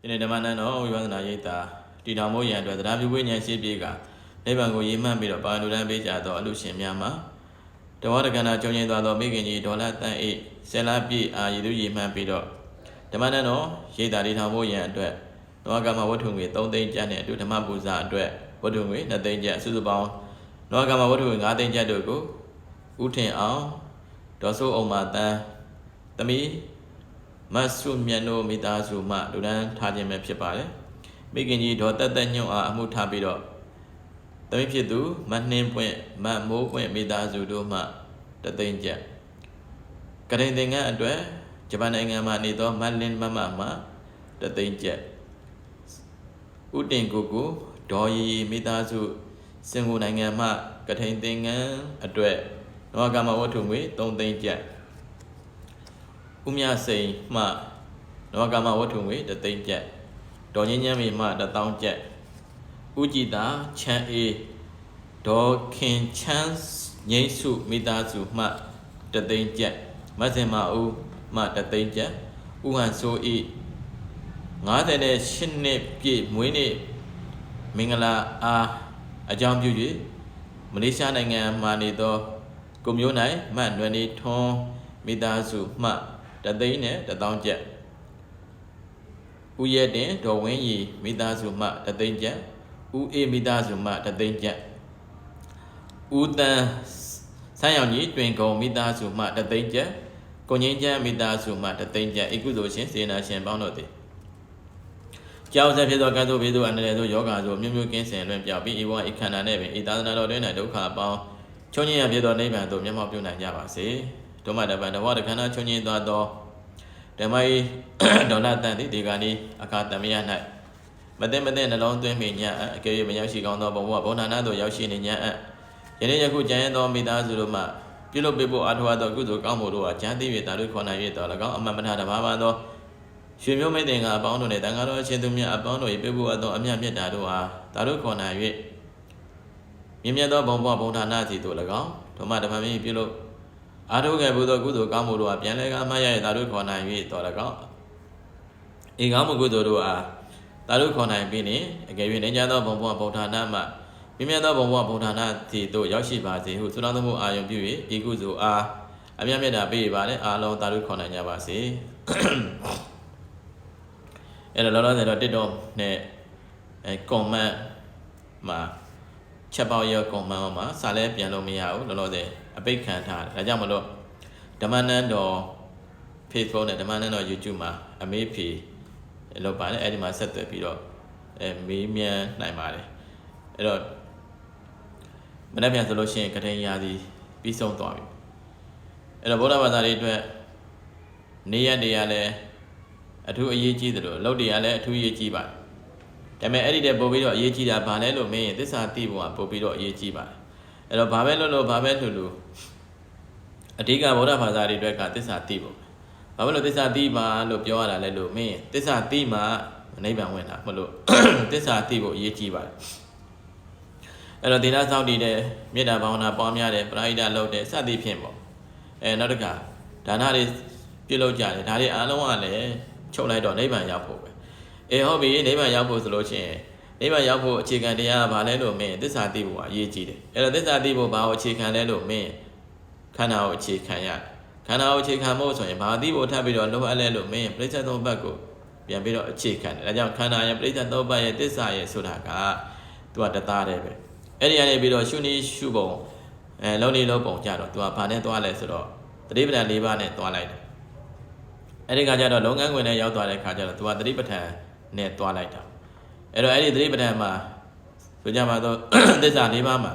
ဒီနေ့ဓမ္မနန္တော်ဝိပဿနာရိပ်သာတည်တော်မို့ရန်အတွက်တရားပြုဝိညာဉ်ရှိပြေကနိဗ္ဗာန်ကိုရည်မှန်းပြီးတော့ပါဏုဒန်းပေးကြသောအလူရှင်များမှာတဝါတက္ကနာကျုံငင်းသွားသောမိခင်ကြီးဒေါ်လာတန်အိဆယ်လပြည့်အာရည်သူရည်မှန်းပြီးတော့ဓမ္မနန္တော်ရိပ်သာတည်တော်မို့ရန်အတွက်နောကမဝတ္ထုငွေ3သိန်းကျပ်နဲ့အတူဓမ္မပူဇာအတွက်ဝတ္ထုငွေ2သိန်းကျပ်စုစုပေါင်းနောကမဝတ္ထုငွေ5သိန်းကျပ်တို့ကိုဥထင်အောင်ဒေါ်စိုးအောင်မာတန်းသမီး မတ်ဆုမြတ်တို့မိသားစုမှလူဒန်းထားခြင်းပဲဖြစ်ပါတယ်။မိခင်ကြီးဒေါ်တက်တက်ညွန့်အားအမှုထားပြီးတော့တမိဖြစ်သူမနှင်းပွင့်မတ်မိုးပွင့်မိသားစုတို့မှတသိန်းကျပ်ကရင်သင်္ကန်းအတွက်ဂျပန်နိုင်ငံမှာနေသောမတ်လင်းမမမှတသိန်းကျပ်ဥတင်ကိုကိုဒေါ်ရီမိသားစုစင်ကိုနိုင်ငံမှကထိန်သင်္ကန်းအတွက်နောကမဝတ္ထုငွေ3သိန်းကျပ် ဥမြစိန်မှနဝကမဝတ္ထုငွေတသိန်းကျပ်ဒေါ်ညင်းညမ်းမီမှတထောင်ကျပ်ဥကြည်တာချမ်းအေးဒေါ်ခင်ချမ်းငိမ့်စုမိသားစုမှတသိန်းကျပ်မဆင်မဦးမှတသိန်းကျပ်ဥဟန်ဆိုဤ58နှစ်ပြည့်မွေးနေ့မင်္ဂလာအားအကြောင်းပြု၍မလေးရှားနိုင်ငံမှနေသောကိုမျိုးနိုင်မတ်နွယ်နေထွန်းမိသားစုမှ တသိန်းနဲ့တထောင်ကျပ်ဥယျက်တင်ဒေါ်ဝင်းရီမိသားစုမှတသိန်းကျပ်ဥအေးမိသားစုမှတသိန်းကျပ်ဥတန်ဆန်းရောင်ကြီးတွင်ကုံမိသားစုမှတသိန်းကျပ်ကိုငင်းချမ်းမိသားစုမှတသိန်းကျပ်ဧကုသိုလ်ရှင်စေနာရှင်ပေါင်းတို့သည်ကြောက်ဆက်ဖြစ်သောကံသို့ဘေးသို့အန္တရာယ်သို့ယောဂါသို့မြို့မြို့ကင်းစင်လွင်ပြောက်ပြီးဤဘဝဤခန္ဓာနဲ့ပင်ဤသာသနာတော်တွင်၌ဒုက္ခအပေါင်းချုံညင်ရဖြစ်သောနိဗ္ဗာန်သို့မျက်မှောက်ပြုနိုင်ကြပါစေ ဒုမတပံတဘောတခန္ဓာချုံညင်သွားသောဓမ္မဤဒေါလတန်သည်ဒီကနေ့အခါတမယ၌မသိမသိနှလုံးသွင်းမိညာအကယ်၍မရောက်ရှိကောင်းသောဘဝဘုံနာနာသို့ရောက်ရှိနေညာယနေ့ယခုကြံရသောမိသားစုတို့မှပြုလုပ်ပေးဖို့အားထုတ်သောကုသိုလ်ကောင်းမှုတို့အားကျမ်းသိ၍တာတို့ခေါ်နိုင်၍တော်၎င်းအမှန်မထတဘာဘာသောရွှေမျိုးမိတ်တင်ကအပေါင်းတို့နှင့်တန်ဃာတော်အရှင်သူမြတ်အပေါင်းတို့၏ပြုဖို့အပ်သောအမြတ်မြတ်တာတို့အားတာတို့ခေါ်နိုင်၍မြင့်မြတ်သောဘုံဘဝဘုံဌာနစီတို့၎င်းဓမ္မဓမ္မမင်းပြုလုပ် အာထုခဲ့ဘုသောကုသိုလ်ကောင်းမှုတို့အားပြန်လဲကမှတ်ရရတာတို့ခေါ်နိုင်၍တော်၎င်းဤကောင်းမှုကုသိုလ်တို့အားတာတို့ခေါ်နိုင်ပြီးနှင့်အကယ်၍နေကြသောဘုံဘဝဘုံဌာနမှမြင့်မြတ်သောဘုံဘဝဘုံဌာနစီတို့ရောက်ရှိပါစေဟုဆုတောင်းသမှုအာယုံပြု၍ဤကုသိုလ်အားအမြတ်မြတ်တာပေးပါနဲ့အားလုံးတာတို့ခေါ်နိုင်ကြပါစေအဲ့တော့လောလောဆယ်တော့ TikTok နဲ့အဲ comment မှာ ချက်ပေါက်ရော comment မှာစာလဲပြန်လို့မရဘူးလောလောဆယ်အပိတ်ခံထားတယ်ဒါကြောင့်မလို့ဓမ္မနန်းတော် Facebook နဲ့ဓမ္မနန်းတော် YouTube မှာအမေးဖြေလောက်ပါတယ်အဲ့ဒီမှာဆက်သွယ်ပြီးတော့အဲမေးမြန်းနိုင်ပါတယ်အဲ့တော့မနေ့ပြန်ဆိုလို့ရှိရင်ကတိန်ရာသီပြီးဆုံးသွားပြီအဲ့တော့ဗုဒ္ဓဘာသာတွေအတွက်နေရက်တွေကလည်းအထူးအရေးကြီးတယ်လို့အလုပ်တွေကလည်းအထူးအရေးကြီးပါတယ် ဒါပေမဲ့အဲ့ဒီတဲ့ပို့ပြီးတော့အရေးကြီးတာဘာလဲလို့မင်းရင်သစ္စာသိဖို့ကပို့ပြီးတော့အရေးကြီးပါတယ်အဲ့တော့ဘာပဲလို့လို့ဘာပဲလို့လို့အဓိကဗုဒ္ဓဘာသာတွေအတွက်ကသစ္စာသိဖို့ဘာဖြစ်လို့သစ္စာသိပါလို့ပြောရတာလဲလို့မင်းရင်သစ္စာသိမှနိဗ္ဗာန်ဝင်တာမလို့သစ္စာသိဖို့အရေးကြီးပါတယ်အဲ့တော့ဒေနာစောင့်တည်တဲ့မေတ္တာဘာဝနာပွားများတဲ့ပရိဒလုပ်တဲ့စသည်ဖြင့်ပေါ့အဲနောက်တစ်ခါဒါနတွေပြုလုပ်ကြတယ်ဒါတွေအားလုံးကလည်းချုပ်လိုက်တော့နိဗ္ဗာန်ရောက်ဖို့ပဲ အေးဟုတ်ပြီနိဗ္ဗာန်ရောက်ဖို့ဆိုလို့ရှိရင်နိဗ္ဗာန်ရောက်ဖို့အခြေခံတရားကဘာလဲလို့မင်းသစ္စာသိဖို့ကအရေးကြီးတယ်အဲ့တော့သစ္စာသိဖို့ဘာကိုအခြေခံလဲလို့မင်းခန္ဓာကိုအခြေခံရတယ်ခန္ဓာကိုအခြေခံဖို့ဆိုရင်ဘာသိဖို့ထပ်ပြီးတော့လိုအပ်လဲလို့မင်းပြိဿသုံးဘတ်ကိုပြန်ပြီးတော့အခြေခံတယ်ဒါကြောင့်ခန္ဓာရဲ့ပြိဿသုံးဘတ်ရဲ့သစ္စာရဲ့ဆိုတာကသူကတသားတည်းပဲအဲ့ဒီကနေပြီးတော့ရှုနည်းရှုပုံအဲလုံးနေလုံးပုံကြတော့သူကဘာနဲ့သွားလဲဆိုတော့တတိပဒံ၄ပါးနဲ့သွားလိုက်တယ်အဲ့ဒီခါကျတော့လုပ်ငန်းခွင်နဲ့ရောက်သွားတဲ့ခါကျတော့သူကတတိပဋ္ဌာန် နဲ့သွားလိုက်တာအဲ့တော့အဲ့ဒီတတိပဋ္ဌာန်မှာဆိုကြမှာတော့သစ္စာ၄ပါးမှာ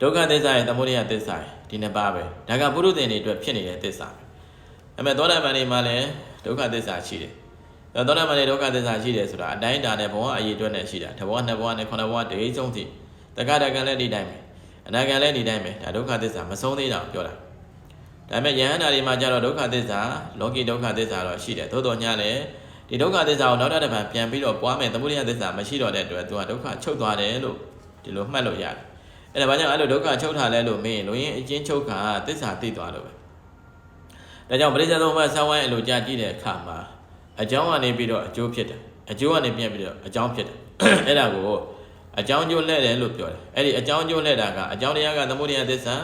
ဒုက္ခသစ္စာရဲ့သမုဒယသစ္စာရဲ့ဒီနှစ်ပါးပဲဒါကပုရုသင်တွေအတွက်ဖြစ်နေတဲ့သစ္စာပဲအဲ့မဲ့သောတာပန်တွေမှာလည်းဒုက္ခသစ္စာရှိတယ်အဲ့သောတာပန်တွေဒုက္ခသစ္စာရှိတယ်ဆိုတာအတိုင်းတာနဲ့ဘဝအရေးအတွက်နဲ့ရှိတာတစ်ဘဝနှစ်ဘဝနဲ့ခုနှစ်ဘဝတည်းဆုံးစီတက္ကတကံလည်းဒီတိုင်းပဲအနာကံလည်းဒီတိုင်းပဲဒါဒုက္ခသစ္စာမဆုံးသေးတာကိုပြောတာဒါပေမဲ့ယဟန္တာတွေမှာကျတော့ဒုက္ခသစ္စာလောကီဒုက္ခသစ္စာတော့ရှိတယ်သို့တော်ညာလည်း ဒီဒုက္ခသစ္စာကိုနောက်တစ်ပတ်ပြန်ပြီးတော့ပွားမယ်သမုဒိယသစ္စာမရှိတော့တဲ့အတွက်သူကဒုက္ခချုပ်သွားတယ်လို့ဒီလိုမှတ်လို့ရတယ်အဲ့ဒါဘာကြောင့်အဲ့လိုဒုက္ခချုပ်ထားလဲလို့မင်းလူရင်းအချင်းချုပ်ခါသစ္စာသိသွားလို့ပဲဒါကြောင့်ပရိစ္ဆေသုံးပါးဆောင်းဝိုင်းအလိုကြာကြည့်တဲ့အခါမှာအကြောင်းကနေပြီးတော့အကျိုးဖြစ်တယ်အကျိုးကနေပြန်ပြီးတော့အကြောင်းဖြစ်တယ်အဲ့ဒါကိုအကြောင်းကျိုးလဲ့တယ်လို့ပြောတယ်အဲ့ဒီအကြောင်းကျိုးလဲ့တာကအကြောင်းတရားကသမုဒိယသစ္စာ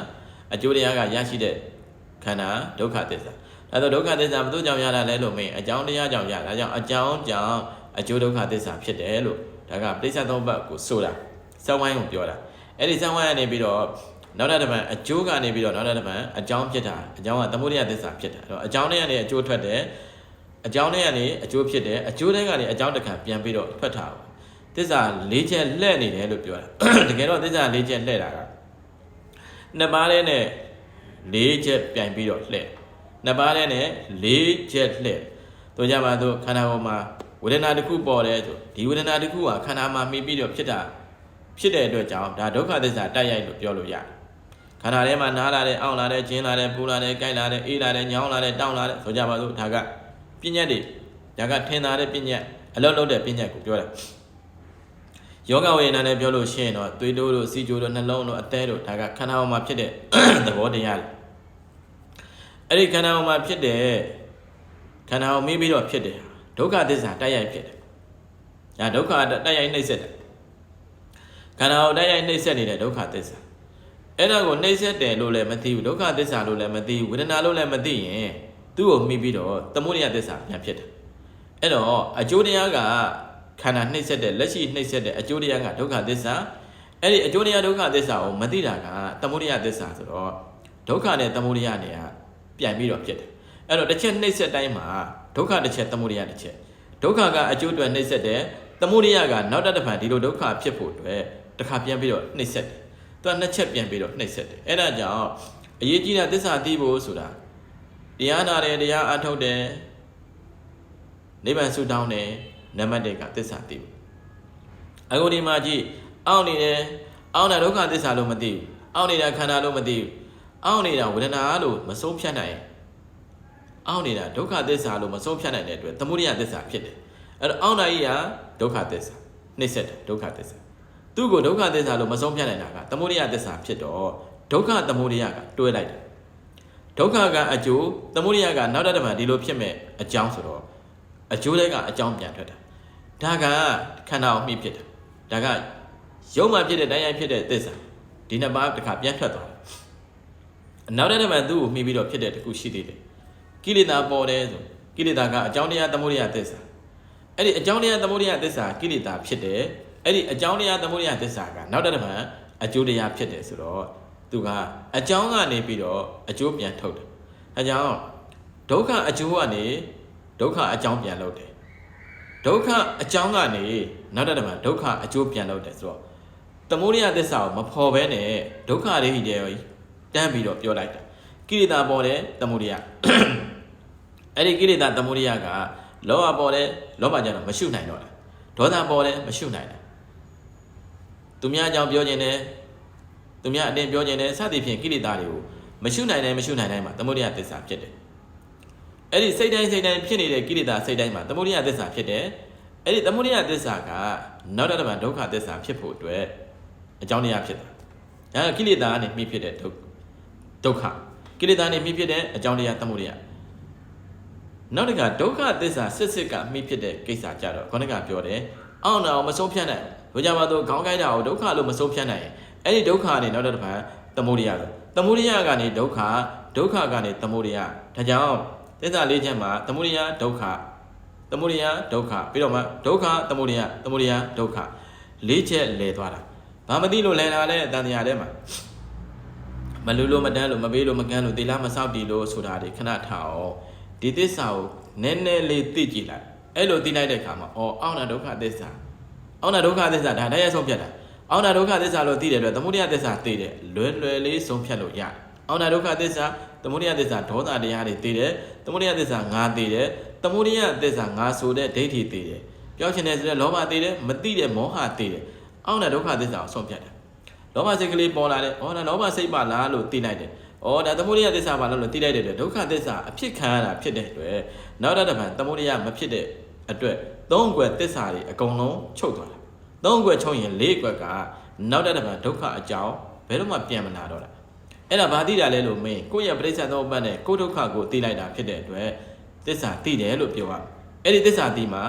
အကျိုးတရားကရရှိတဲ့ခန္ဓာဒုက္ခသစ္စာ အဲတော့ဒုက္ခသစ္စာဘယ်သူကြောင့်ရတာလဲလို့မေးအကြောင်းတရားကြောင့်ရတာဒါကြောင့်အကြောင်းကြောင့်အကျိုးဒုက္ခသစ္စာဖြစ်တယ်လို့ဒါကပြိဿသုံးပတ်ကိုဆိုတာစဝိုင်းကိုပြောတာအဲ့ဒီစဝိုင်းကနေပြီးတော့နောက်တစ်ပတ်အကျိုးကနေပြီးတော့နောက်တစ်ပတ်အကြောင်းဖြစ်တာအကြောင်းကသမုဒိယသစ္စာဖြစ်တာအဲ့တော့အကြောင်းနဲ့ကနေအကျိုးထွက်တယ်အကြောင်းနဲ့ကနေအကျိုးဖြစ်တယ်အကျိုးတွေကနေအကြောင်းတစ်ခါပြန်ပြီးတော့ထွက်တာပေါ့သစ္စာ၄ချက်လှည့်နေတယ်လို့ပြောတာတကယ်တော့သစ္စာ၄ချက်လှည့်တာကနှစ်ပါးလေးနဲ့၄ချက်ပြန်ပြီးတော့လှည့် နှစ်ပါးလေးနဲ့၄ချက်လှည့်တို့ကြပါတော့ခန္ဓာပေါ်မှာဝေဒနာတစ်ခုပေါ်တယ်ဆိုဒီဝေဒနာတစ်ခုကခန္ဓာမှာမှီပြီးတော့ဖြစ်တာဖြစ်တဲ့အတွက်ကြောင့်ဒါဒုက္ခသစ္စာတိုက်ရိုက်လို့ပြောလို့ရတယ်ခန္ဓာထဲမှာနားလာတယ်အောင့်လာတယ်ကျင်းလာတယ်ပူလာတယ်ကြိုက်လာတယ်အေးလာတယ်ညောင်းလာတယ်တောင်းလာတယ်ဆိုကြပါစို့ဒါကပညာတွေဒါကထင်သာတဲ့ပညာအလုံးလုံးတဲ့ပညာကိုပြောတာယောဂဝေဒနာနဲ့ပြောလို့ရှိရင်တော့သွေးတိုးတို့စီကြိုးတို့နှလုံးတို့အသဲတို့ဒါကခန္ဓာပေါ်မှာဖြစ်တဲ့သဘောတရားလေ အဲ့ဒီခန္ဓာပေါ်မှာဖြစ်တဲ့ခန္ဓာကိုမေးပြီးတော့ဖြစ်တယ်ဒုက္ခသစ္စာတိုက်ရိုက်ဖြစ်တယ်ဒါဒုက္ခတိုက်ရိုက်နှိမ့်ဆက်တယ်ခန္ဓာကိုတိုက်ရိုက်နှိမ့်ဆက်နေတဲ့ဒုက္ခသစ္စာအဲ့ဒါကိုနှိမ့်ဆက်တယ်လို့လည်းမသိဘူးဒုက္ခသစ္စာလို့လည်းမသိဘူးဝေဒနာလို့လည်းမသိရင်သူ့ကိုမှီပြီးတော့သမုဒိယသစ္စာပြန်ဖြစ်တယ်အဲ့တော့အကျိုးတရားကခန္ဓာနှိမ့်ဆက်တဲ့လက်ရှိနှိမ့်ဆက်တဲ့အကျိုးတရားကဒုက္ခသစ္စာအဲ့ဒီအကျိုးတရားဒုက္ခသစ္စာကိုမသိတာကသမုဒိယသစ္စာဆိုတော့ဒုက္ခနဲ့သမုဒိယနဲ့က ပြန်ပြီးတော့ဖြစ်တယ်အဲ့တော့တစ်ချက်နှိမ့်ဆက်တိုင်းမှာဒုက္ခတစ်ချက်သမုဒိယတစ်ချက်ဒုက္ခကအကျိုးအတွက်နှိမ့်ဆက်တယ်သမုဒိယကနောက်တစ်ဖန်ဒီလိုဒုက္ခဖြစ်ဖို့အတွက်တစ်ခါပြန်ပြီးတော့နှိမ့်ဆက်တယ်သူကနှစ်ချက်ပြန်ပြီးတော့နှိမ့်ဆက်တယ်အဲ့ဒါကြောင့်အရေးကြီးတဲ့သစ္စာသိဖို့ဆိုတာတရားနာတယ်တရားအထုတ်တယ်နိဗ္ဗာန်ဆုတောင်းတယ်နံပါတ်1ကသစ္စာသိဖို့အခုဒီမှာကြည့်အောင့်နေတယ်အောင့်တဲ့ဒုက္ခသစ္စာလို့မသိဘူးအောင့်နေတာခန္ဓာလို့မသိဘူး အောင့်နေတာဝေဒနာလို့မဆုံးဖြတ်နိုင်အောင့်နေတာဒုက္ခသစ္စာလို့မဆုံးဖြတ်နိုင်တဲ့အတွက်သမုဒိယသစ္စာဖြစ်တယ်အဲ့တော့အောင့်တာကြီးကဒုက္ခသစ္စာနှိမ့်ဆက်တယ်ဒုက္ခသစ္စာသူ့ကိုဒုက္ခသစ္စာလို့မဆုံးဖြတ်နိုင်တာကသမုဒိယသစ္စာဖြစ်တော့ဒုက္ခသမုဒိယကတွဲလိုက်တယ်ဒုက္ခကအကျိုးသမုဒိယကနောက်တစ်တမန်ဒီလိုဖြစ်မဲ့အကြောင်းဆိုတော့အကျိုးတွေကအကြောင်းပြန်ထွက်တာဒါကခန္ဓာကိုမှီဖြစ်တယ်ဒါကရုပ်မှဖြစ်တဲ့တိုင်းရိုက်ဖြစ်တဲ့သစ္စာဒီနှစ်ပါးတစ်ခါပြန်ထွက်သွားတယ် နောက်တဲ့တမန်သူ့ကိုမှီပြီးတော့ဖြစ်တဲ့တခုရှိသေးတယ်ကိလေသာပေါ်တယ်ဆိုကိလေသာကအကြောင်းတရားသမုဒိယသစ္စာအဲ့ဒီအကြောင်းတရားသမုဒိယသစ္စာကိလေသာဖြစ်တယ်အဲ့ဒီအကြောင်းတရားသမုဒိယသစ္စာကနောက်တဲ့တမန်အကျိုးတရားဖြစ်တယ်ဆိုတော့သူကအကြောင်းကနေပြီးတော့အကျိုးပြန်ထုတ်တယ်အဲကြောင့်ဒုက္ခအကျိုးကနေဒုက္ခအကြောင်းပြန်လုပ်တယ်ဒုက္ခအကြောင်းကနေနောက်တဲ့တမန်ဒုက္ခအကျိုးပြန်လုပ်တယ်ဆိုတော့သမုဒိယသစ္စာကိုမဖော်ဘဲနဲ့ဒုက္ခတွေဟိတယ် တန်းပြီးတော့ပြောလိုက်တာကိရိတာပေါ်တယ်သမုဒိယအဲ့ဒီကိရိတာသမုဒိယကလောဘပေါ်တယ်လောဘကြတော့မရှုနိုင်တော့တာဒေါသပေါ်တယ်မရှုနိုင်တာသူများအကြောင်းပြောခြင်းနဲ့သူများအတင်းပြောခြင်းနဲ့စသည်ဖြင့်ကိလေသာတွေကိုမရှုနိုင်တိုင်းမရှုနိုင်တိုင်းမှာသမုဒိယသစ္စာဖြစ်တယ်အဲ့ဒီစိတ်တိုင်းစိတ်တိုင်းဖြစ်နေတဲ့ကိလေသာစိတ်တိုင်းမှာသမုဒိယသစ္စာဖြစ်တယ်အဲ့ဒီသမုဒိယသစ္စာကနောက်တစ်တမန်ဒုက္ခသစ္စာဖြစ်ဖို့အတွက်အကြောင်းတရားဖြစ်တာအဲကိလေသာကနေမြင့်ဖြစ်တဲ့ဒုက္ခ ဒုက္ခကိလေသာနေမြင့်ဖြစ်တဲ့အကြောင်းတရားသမုဒိယနောက်တစ်ခါဒုက္ခသစ္စာစစ်စစ်ကမြင့်ဖြစ်တဲ့ကိစ္စကြတော့ခေါင်းကပြောတယ်အောင့်အောင်မဆုံးဖြတ်နိုင်ဘူးကြပါတော့ခေါင်းကိုက်တာကိုဒုက္ခလို့မဆုံးဖြတ်နိုင်ရင်အဲ့ဒီဒုက္ခကနေနောက်တစ်ခါသမုဒိယဆိုသမုဒိယကနေဒုက္ခဒုက္ခကနေသမုဒိယဒါကြောင့်သစ္စာလေးချက်မှာသမုဒိယဒုက္ခသမုဒိယဒုက္ခပြီးတော့မှဒုက္ခသမုဒိယသမုဒိယဒုက္ခလေးချက်လဲသွားတာဘာမသိလို့လဲလာလဲတန်တရားထဲမှာ မလူလို့မတန်းလို့မပေးလို့မကန်းလို့တေလားမဆောက်တီလို့ဆိုတာတွေခဏထားအောင်ဒီသစ္စာကိုနည်းနည်းလေးသိကြည့်လိုက်အဲ့လိုသိလိုက်တဲ့အခါမှာအော်အောင်းနာဒုက္ခသစ္စာအောင်းနာဒုက္ခသစ္စာဒါတရားဆုံးဖြတ်တာအောင်းနာဒုက္ခသစ္စာလို့သိတဲ့အတွက်သမုဒိယသစ္စာသိတယ်လွယ်လွယ်လေးဆုံးဖြတ်လို့ရတယ်အောင်းနာဒုက္ခသစ္စာသမုဒိယသစ္စာဒေါသတရားတွေသိတယ်သမုဒိယသစ္စာငါသိတယ်သမုဒိယသစ္စာငါဆိုတဲ့ဒိဋ္ဌိသိတယ်ပြောချင်တယ်ဆိုတဲ့လောဘသိတယ်မသိတဲ့မောဟသိတယ်အောင်းနာဒုက္ခသစ္စာကိုဆုံးဖြတ်တယ် လောဘစိတ်ကလေးပေါ်လာတယ်ဩဒါလောဘစိတ်ပါလားလို့သိလိုက်တယ်ဩဒါသမုဒိယသစ္စာပါလားလို့သိလိုက်တဲ့အတွက်ဒုက္ခသစ္စာအဖြစ်ခံရတာဖြစ်တဲ့အတွက်နောက်တစ်တစ်ပံသမုဒိယမဖြစ်တဲ့အတွက်သုံးကွယ်သစ္စာတွေအကုန်လုံးချုပ်သွားတာသုံးကွယ်ချုပ်ရင်လေးကွက်ကနောက်တစ်တစ်ပံဒုက္ခအကြောင်းဘယ်တော့မှပြန်မလာတော့တာအဲ့ဒါဘာသိတာလဲလို့မင်းကိုယ့်ရဲ့ပြိဿသုံးပတ်နဲ့ကိုယ့်ဒုက္ခကိုသိလိုက်တာဖြစ်တဲ့အတွက်သစ္စာသိတယ်လို့ပြောရအဲ့ဒီသစ္စာတိမှာ